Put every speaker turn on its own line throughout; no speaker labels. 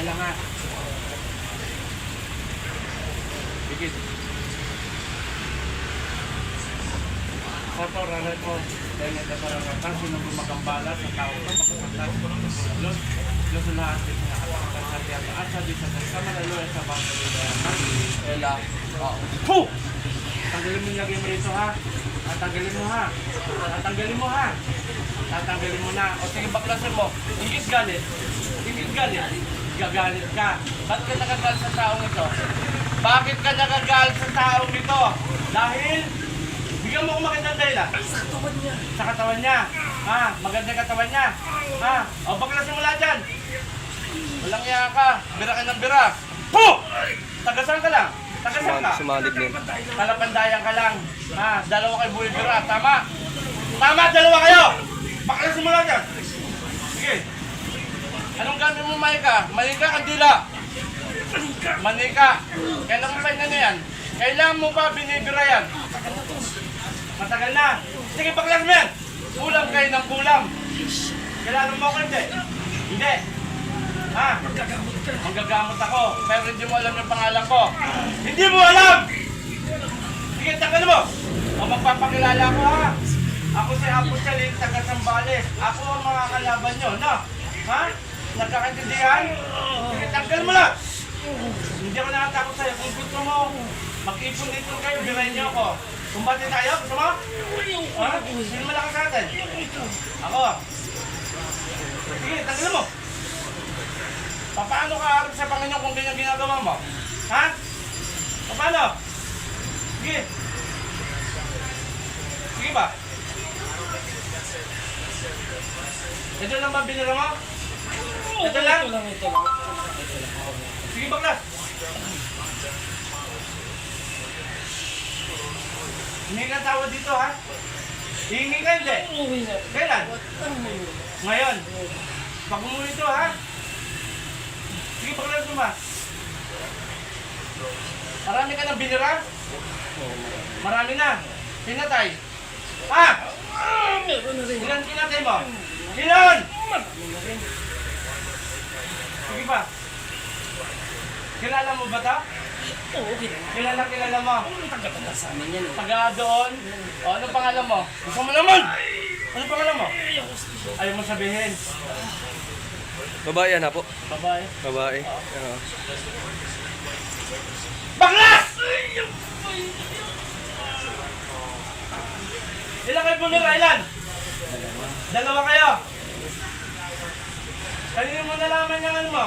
Kaya lang nga. Bigit. Koto, raray ko. Dahil ito parang rakan, sino gumagambala sa tao ko, makukontas. Los, los lahat din na nakakatan sa tiyan. At sa di sa sa manalo sa bangko nila.
Ela. Oo.
Puh! Tanggalin mo yung lagay mo rito ha. At tanggalin mo ha. At tanggalin mo ha. At tanggalin mo na. O sige, baklasin mo. Higit galit. Higit galit. Gagalit ka. Ba't ka nagagalit sa taong ito? Bakit ka nagagalit sa taong ito? Dahil, bigyan mo ko magandang dahilan.
Sa katawan niya.
Sa katawan niya. Ha? Maganda yung katawan niya. Ha? O baklasin mo lahat dyan. Walang iya ka. Bira ka ng bira. Puh! Tagasan ka lang. Tagasan ka.
Sumalib na yun.
Palapandayan ka lang. Ha, dalawa kayo buwibira. Tama? Tama, dalawa kayo! Baklasin mo lang yan. Sige. Anong gamit mo, Maika? Manika, kandila. Manika. Kailan mo pa na yan? Kailan mo pa binibira yan? Matagal na. Sige, baklas mo yan. Kulam kayo ng kulam. Kailangan mo ako hindi. Hindi. Ha? Manggagamot ako. Pero hindi mo alam yung pangalan ko. Hindi mo alam! Sige, tagal mo. O magpapakilala ko ha. Ako si Apo Chaling, taga Sambales. Ako ang mga kalaban nyo, no? Ha? Nagkakaintindihan? Tanggal mo lang. Hindi ako nakatakot sa'yo. Kung gusto mo, mag-ipon dito kayo, birayin niyo ako. Kumbati tayo? Gusto mo? Ha? Sino malakas sa atin? Ako. Sige, tanggal mo. Paano ka harap sa Panginoon kung ganyan ginagawa mo? Ha? Paano? Sige. Sige ba? Ito lang ba binira mo? Ito lang?
Ito lang, ito lang.
Sige baklas. Hindi ka tawad dito ha? Hihingi ka hindi? Kailan? Ngayon. Pag umuwi ito ha? Sige baklas mo ba? Marami ka ng binira? Marami na. Pinatay. Ha?
Ah.
Ilan pinatay mo? Ilan?
Rin.
Sige pa. Kilala mo ba ito?
Oo, kilala.
Kilala kilala mo.
Ang taga-taga sa amin yan eh.
Taga doon. O, ano pangalan mo? Gusto mo naman! Ano pangalan mo? Ayaw mo sabihin.
Babae yan ha po.
Babae.
Babae. Oo.
Baklas! Ilan kayo pumira? Ilan? Dalawa kayo. Kanino mo nalaman yung ano mo?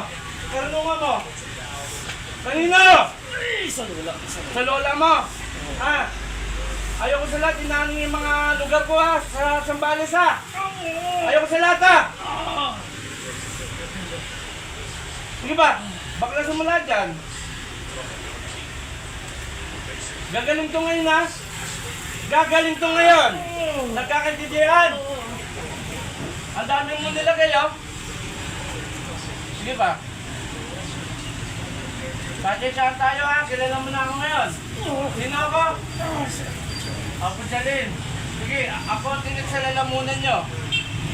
Karunungan mo? Kanino?
Isa lola.
Sa lola mo. Ha? Ayoko sa lahat, inaano yung mga lugar ko ha, sa Sambales ha. Ayoko sa lahat ha. Sige ba? Baklasan mo lahat dyan. Gagaling to ngayon ha. Gagaling to ngayon. Nagkakaintindihan. Ang dami mo nilagay oh. Sige ba? Pati saan tayo ha? Kilala mo na ako ngayon. Sino ako? Ako Jalin. Sige, ako ang tinig sa lalamunan nyo.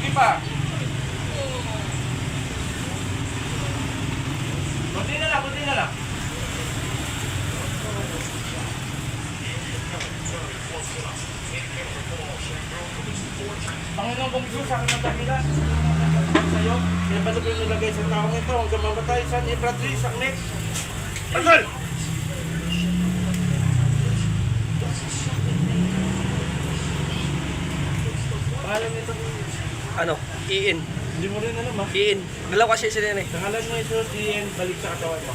Sige pa. Kunti na lang, kunti na lang. Panginoon kong Diyos, sa akin ang dakilan. Sa'yo, balog yung nilagay sa taong ito hanggang mamatay sa ni Bradley, sa next. Pasal! Pangalan nito.
Ano? Iin.
Hindi mo rin alam ha.
Iin. Dalawa kasi sila yan eh.
Pangalan mo ito, Ian, balik sa katawan mo.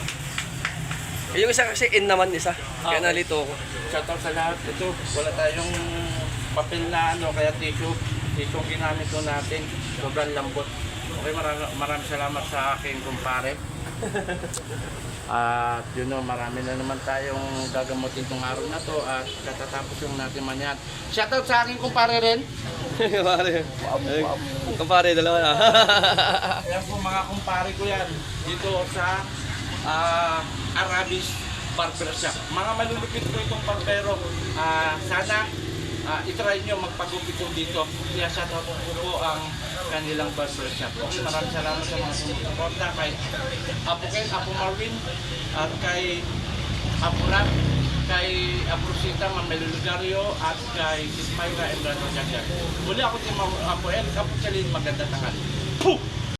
Eh, Yung isa kasi in naman isa. Kaya
Ah.
nalito ako.
Shoutout sa lahat. Ito, wala tayong papel na ano, kaya tissue. Tissue ang ginamit ko natin. Sobrang lambot. Okay, maraming marami salamat sa aking kumpare. At yun know, marami na naman tayong gagamutin tong araw na to at katatapos yung natin manyan. Shoutout sa aking kumpare rin.
Kumpare. Kumpare, dalawa na.
Ayan po mga kumpare ko yan dito sa ah, Arabis Barber Shop. Mga malulupit ko itong barbero. Ah, sana ah, itry nyo magpagupit dito. Kaya shoutout ko po ang kanilang barbershop. Okay, maraming salamat sa mga sumusuporta kay Apo Ken, Apo Marvin, at kay Apo Rat, kay Apo Rosita, Mamelo Lugario, at kay Sis Mayra and Brando Jagan. Muli ako si Apo El, Apo Chalin, maganda tangal. Puh!